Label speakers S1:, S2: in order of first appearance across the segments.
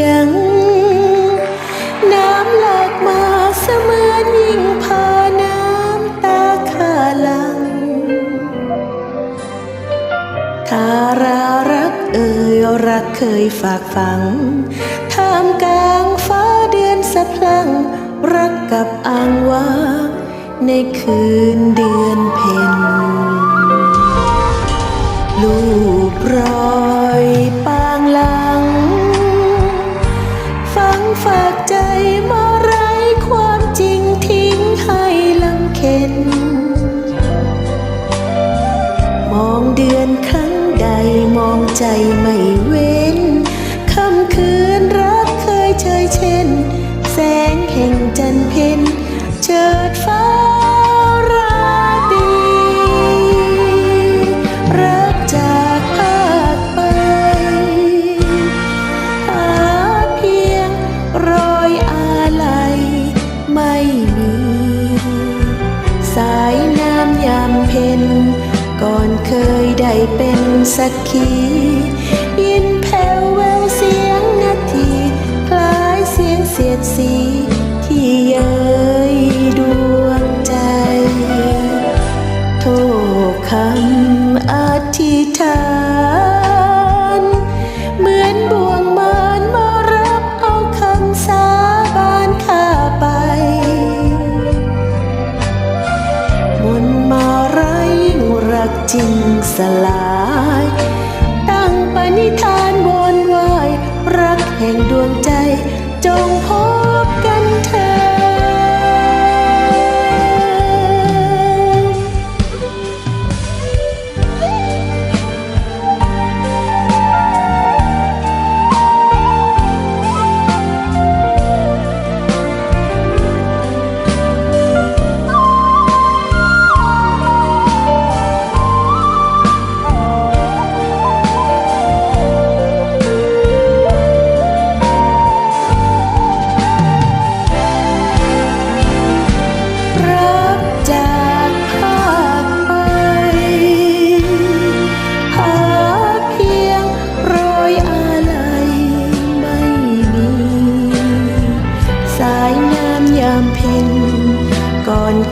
S1: ยง น้ำหลากมาเสมือนยิ่งพาน้ำตาขาลัง ทารารักเอ่ยรักเคยฝากฝังท่ามกลางฟ้าเดือนสะพลัง รักกับอ่างว่างในคืนดี ใจไม่เว้นคำคืนรักเคยเชยเช่น แสงแห่งจันเพ็ญเจิดฟ้าราตรีรักจากภาคไปหาเพียงรอยอาลัยไม่มี สายน้ำยามเพ็ญก่อนเคยได้เป็นสักขี สีที่เย้ยดวงใจ โทษคำอธิษฐานเหมือนบ่วงมารมารับเอาคำสาบานข้าไปมนต์มาไรยิ่งรักจริงสลาย ตั้งปณิธาน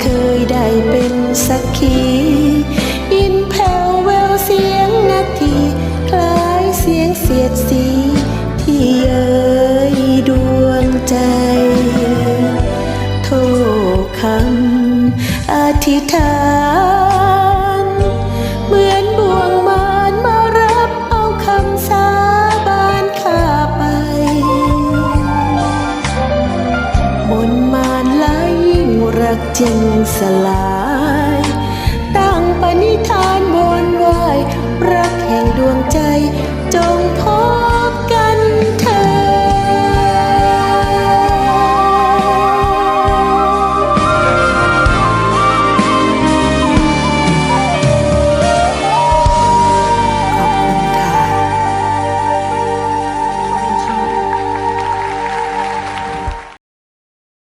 S1: เคยได้เป็นสักขียินแผ่วแววเสียงนาที คล้ายเสียงเสียดสี ที่เย้ยดวงใจ โทษคำอธิษฐาน จึงสลาย ตั้งปณิธานบนไหวรักแห่งดวงใจจงพ้น